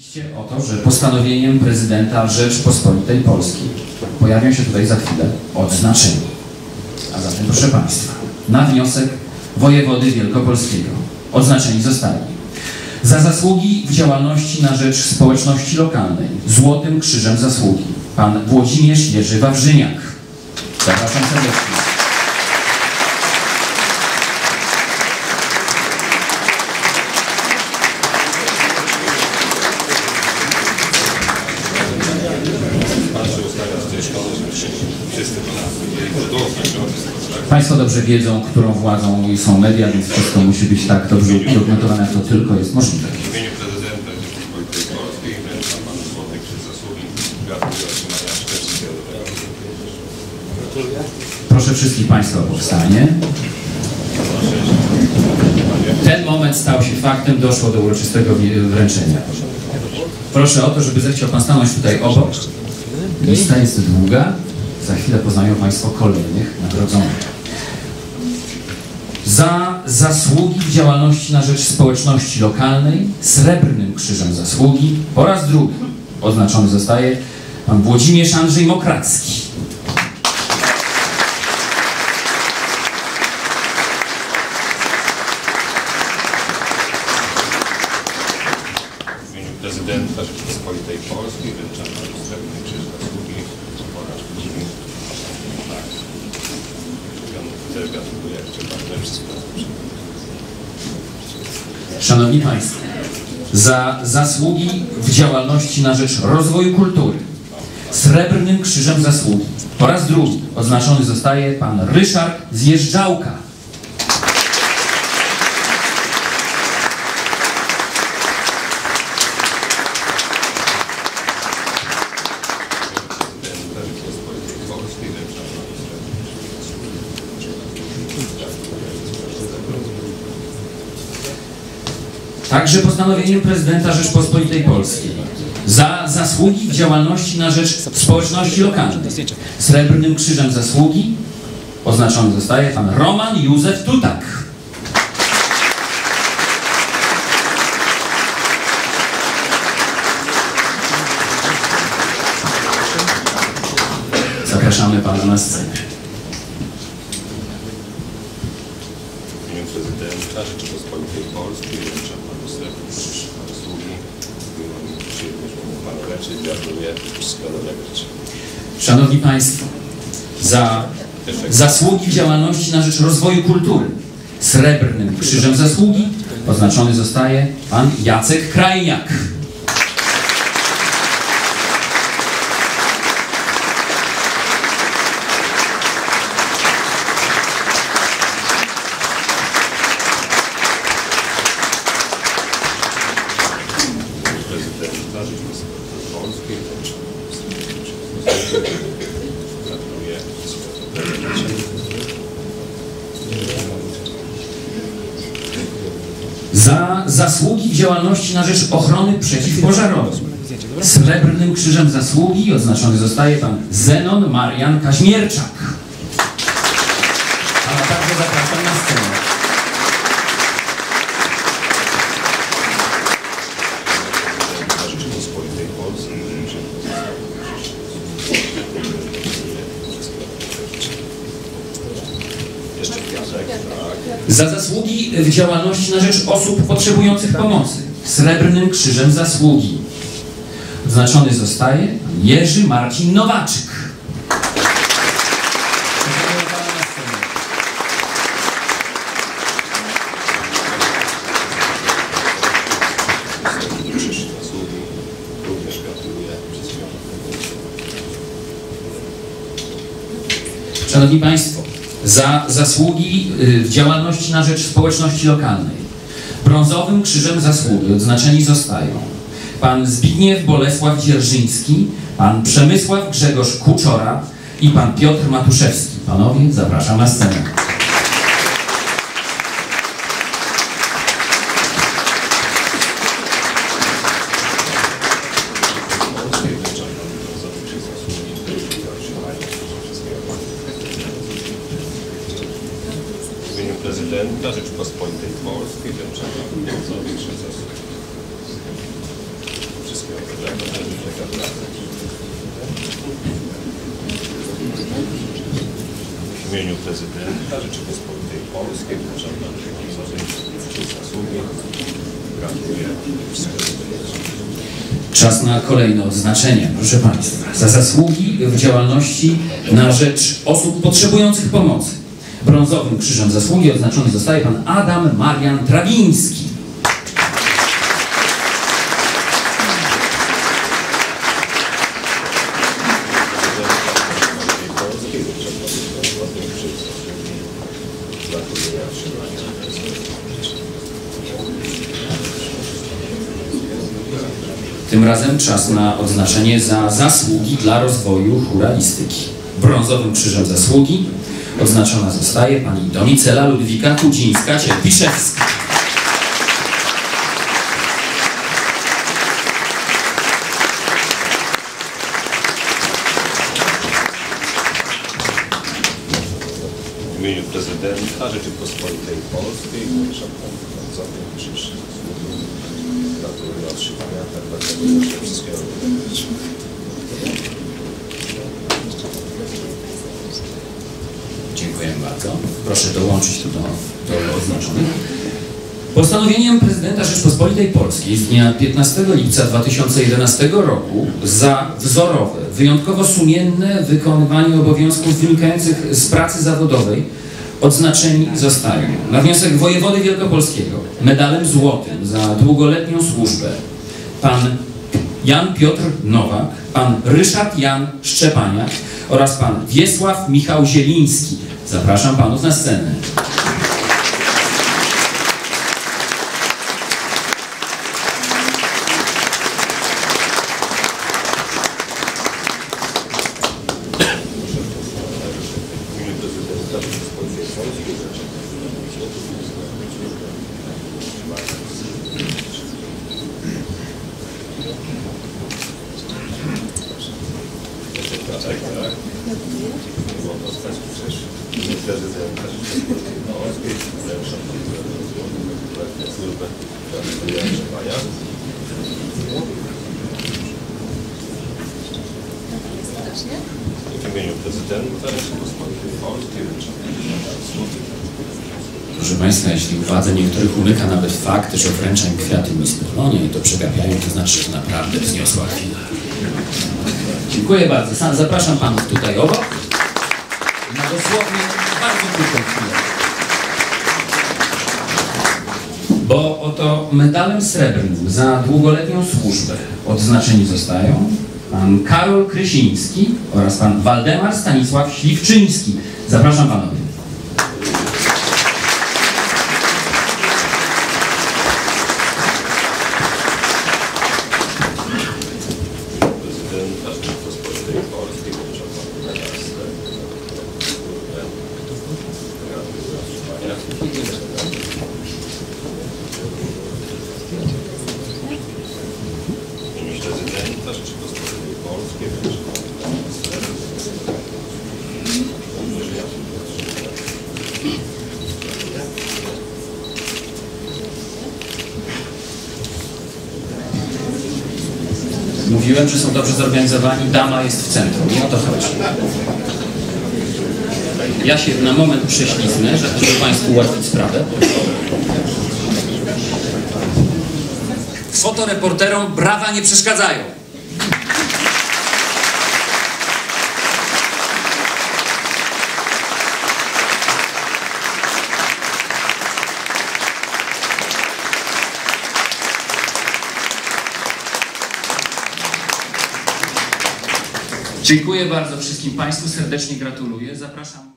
Oczywiście o to, że postanowieniem prezydenta Rzeczpospolitej Polskiej pojawią się tutaj za chwilę odznaczenia. A zatem, proszę Państwa, na wniosek wojewody wielkopolskiego odznaczeni zostali za zasługi w działalności na rzecz społeczności lokalnej Złotym Krzyżem Zasługi pan Włodzimierz Jerzy Wawrzyniak. Zapraszam serdecznie. Państwo dobrze wiedzą, którą władzą są media, więc wszystko musi być tak dobrze udokumentowane, jak to tylko jest możliwe. Proszę wszystkich Państwa o powstanie. Ten moment stał się faktem, doszło do uroczystego wręczenia. Proszę o to, żeby zechciał Pan stanąć tutaj obok. Lista jest długa. Za chwilę poznają Państwo kolejnych nagrodzonych. Za zasługi w działalności na rzecz społeczności lokalnej Srebrnym Krzyżem Zasługi po raz drugi oznaczony zostaje Pan Włodzimierz Andrzej Mokracki. W imieniu prezydenta Rzeczypospolitej Polskiej wręczam panu Srebrny Krzyż Zasługi po raz drugi. Tak. Też gratuluję jeszcze bardzo wszystko. Szanowni Państwo, za zasługi w działalności na rzecz rozwoju kultury Srebrnym Krzyżem Zasługi po raz drugi odznaczony zostaje pan Ryszard Zjeżdżałka. Prezydenta Rzeczypospolitej Polskiej wręczam panu Srebrny Krzyż Także postanowieniem prezydenta Rzeczpospolitej Polskiej za zasługi w działalności na rzecz społeczności lokalnej Srebrnym Krzyżem Zasługi oznaczony zostaje pan Roman Józef Tutak. Zapraszamy pana na scenę. Imieniu prezydenta Rzeczypospolitej Polskiej życzę. Szanowni Państwo, za zasługi w działalności na rzecz rozwoju kultury Srebrnym Krzyżem Zasługi oznaczony zostaje pan Jacek Krajniak. prezydenta Rzeczypospolitej Polskiej. Gratuluję. Za zasługi w działalności na rzecz ochrony przeciwpożarowej Srebrnym Krzyżem Zasługi oznaczony zostaje pan Zenon Marian Kaźmierczak. A także zapraszam na scenę. Prezydenta Rzeczypospolitej Polskiej. Jeszcze wniosek? Tak. Za zasługi w działalności na rzecz osób potrzebujących pomocy Srebrnym Krzyżem Zasługi odznaczony zostaje Jerzy Marcin Nowaczyk. Szanowni Państwo, za zasługi y, w działalności na rzecz społeczności lokalnej brązowym krzyżem zasługi odznaczeni zostają pan Zbigniew Bolesław Dzierżyński, pan Przemysław Grzegorz Kuczora i pan Piotr Matuszewski. Panowie, zapraszam na scenę. Polskiej wręczam panu brązowy Krzyż Zasługi. Gratuluję otrzymania wszystkiego. W imieniu prezydenta Krzyż Zasługi. Wszystkiego W imieniu prezydenta Rzeczypospolitej Polskiej za zasługi. Gratuluję Czas na kolejne odznaczenie, proszę Państwa. Za zasługi w działalności na rzecz osób potrzebujących pomocy. Brązowym krzyżem zasługi odznaczony zostaje pan Adam Marian Trawiński. Tym razem czas na odznaczenie za zasługi dla rozwoju churalistyki. Brązowym krzyżem zasługi odznaczona zostaje pani Donicela Ludwika Kudzińska-Cierpiszewska. W imieniu prezydenta Rzeczypospolitej Polskiej uważam za ten krzyż. Gratuluję otrzymania tego jeszcze wszystkiego. Dziękuję bardzo. Proszę dołączyć tu do, do oznaczonych. Postanowieniem prezydenta Rzeczpospolitej Polskiej z dnia 15 lipca 2011 roku za wzorowe, wyjątkowo sumienne wykonywanie obowiązków wynikających z pracy zawodowej odznaczeni zostają na wniosek wojewody wielkopolskiego medalem złotym za długoletnią służbę pan Jan Piotr Nowak, pan Ryszard Jan Szczepaniak oraz pan Wiesław Michał Zieliński. Zapraszam panów na scenę. W imieniu prezydenta Rzeczypospolitej Polskiej tak, w imieniu prezydenta Rzeczypospolitej Polskiej Proszę Państwa, jeśli uwadze niektórych umyka nawet fakt, że wręczam kwiaty Miss Polonia i to przegapiają, to znaczy, że naprawdę wzniosła chwila. Dziękuję bardzo. Sam zapraszam Panów tutaj obok na dosłownie bardzo krótką chwilę. Bo oto medalem srebrnym za długoletnią służbę odznaczeni zostają pan Karol Krysiński oraz pan Waldemar Stanisław Śliwczyński. Zapraszam Panowie. prezydenta Rzeczypospolitej Polskiej wręczam panu miastę. Gratuluję otrzymania. W imieniu prezydenta Miastę. Mówiłem, że są dobrze zorganizowani, dama jest w centrum i o to chodzi. Ja się na moment prześliznę, żeby Państwu ułatwić sprawę. Fotoreporterom brawa nie przeszkadzają. Dziękuję bardzo wszystkim Państwu, serdecznie gratuluję. Zapraszam.